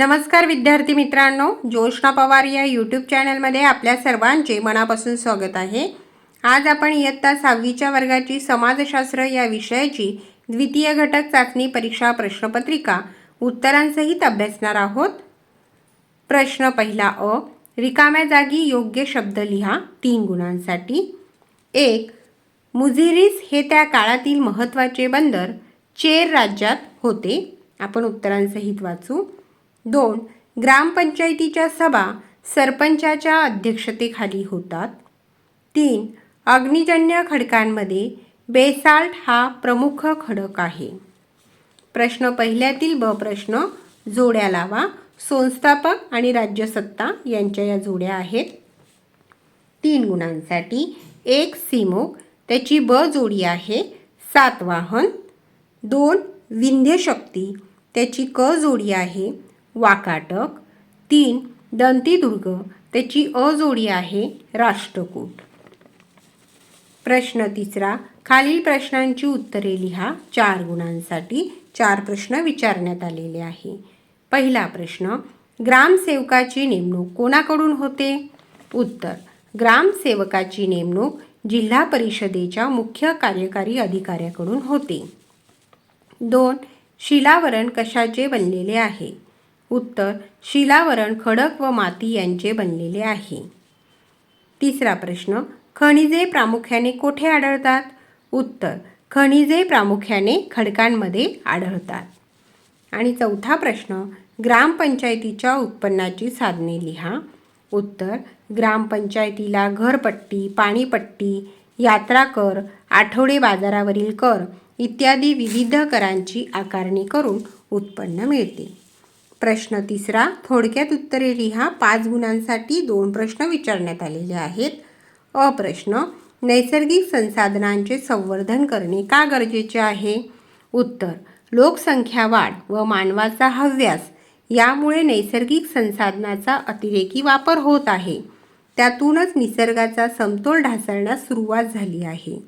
नमस्कार विद्यार्थी मित्रांनो ज्योष्णा पवार या यूट्यूब चॅनलमध्ये आपल्या सर्वांचे मनापासून स्वागत आहे. आज आपण इयत्ता सहावीच्या वर्गाची समाजशास्त्र या विषयाची द्वितीय घटक चाचणी परीक्षा प्रश्नपत्रिका उत्तरांसहित अभ्यासणार आहोत. प्रश्न पहिला अ रिकाम्या जागी योग्य शब्द लिहा तीन गुणांसाठी. एक मुझिरीस हे त्या काळातील महत्त्वाचे बंदर चेर राज्यात होते. आपण उत्तरांसहित वाचू. दोन ग्रामपंचायतीच्या सभा सरपंचाच्या अध्यक्षतेखाली होतात. तीन अग्निजन्य खडकांमध्ये बेसाल्ट हा प्रमुख खडक आहे. प्रश्न पहिल्यातील ब प्रश्न जोड्या लावा. संस्थापक आणि राज्यसत्ता यांच्या या जोड्या आहेत. तीन गुणांसाठी एक सीमोक त्याची ब जोडी आहे सातवाहन दोन विंध्यशक्ती त्याची क जोडी आहे वाकाटक तीन दंतीदुर्ग त्याची अजोडी आहे राष्ट्रकूट. प्रश्न तिसरा खालील प्रश्नांची उत्तरे लिहा. चार गुणांसाठी चार प्रश्न विचारण्यात आलेले आहे. पहिला प्रश्न ग्रामसेवकाची नेमणूक कोणाकडून होते? उत्तर ग्रामसेवकाची नेमणूक जिल्हा परिषदेच्या मुख्य कार्यकारी अधिकाऱ्याकडून होते. दोन शिलावरण कशाचे बनलेले आहे? उत्तर शिलावरण खडक व माती यांचे बनलेले आहे. तिसरा प्रश्न खनिजे प्रामुख्याने कोठे आढळतात? उत्तर खनिजे प्रामुख्याने खडकांमध्ये आढळतात. आणि चौथा प्रश्न ग्रामपंचायतीच्या उत्पन्नाची साधने लिहा. उत्तर ग्रामपंचायतीला घरपट्टी पाणीपट्टी यात्रा कर आठवडे बाजारावरील कर इत्यादी विविध करांची आकारणी करून उत्पन्न मिळते. प्रश्न तिसरा थोडक्यात उत्तरे लिहा. पाच गुणांसाठी दोन प्रश्न विचारण्यात आलेले आहेत. अ प्रश्न नैसर्गिक संसाधनांचे संवर्धन करणे का गरजेचे आहे? उत्तर लोकसंख्या वाढ व मानवाचा हव्यास यामुळे नैसर्गिक संसाधनाचा अतिरेकी वापर होत आहे. त्यातूनच निसर्गाचा समतोल ढासळण्यास सुरुवात झाली आहे.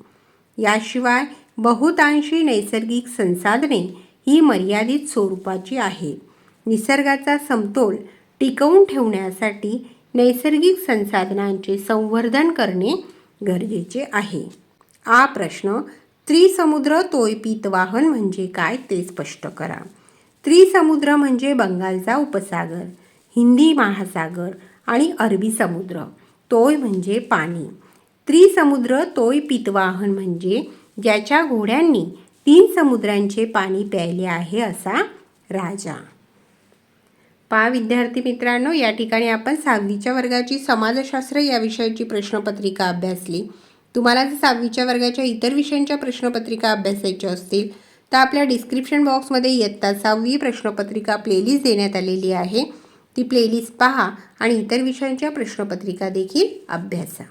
याशिवाय बहुतांशी नैसर्गिक संसाधने ही मर्यादित स्वरूपाची आहेत. निसर्गाचा समतोल टिकवून ठेवण्यासाठी नैसर्गिक संसाधनांचे संवर्धन करणे गरजेचे आहे. हा प्रश्न त्रिसमुद्र तोयपीत वाहन म्हणजे काय ते स्पष्ट करा. त्रिसमुद्र म्हणजे बंगालचा उपसागर हिंदी महासागर आणि अरबी समुद्र. तोय म्हणजे पाणी. त्रिसमुद्र तोय पितवाहन म्हणजे ज्याच्या घोड्यांनी तीन समुद्रांचे पाणी प्यायले आहे असा राजा. पहा विद्यार्थी मित्रांनो या ठिकाणी आपण सहावीच्या वर्गाची समाजशास्त्र या विषयाची प्रश्नपत्रिका अभ्यासली. तुम्हाला जर सहावीच्या वर्गाच्या इतर विषयांच्या प्रश्नपत्रिका अभ्यासायच्या असतील तर आपल्या डिस्क्रिप्शन बॉक्समध्ये इयत्ता सहावी प्रश्नपत्रिका प्लेलिस्ट देण्यात आलेली आहे. ती प्लेलिस्ट पहा आणि इतर विषयांच्या प्रश्नपत्रिका देखील अभ्यासा.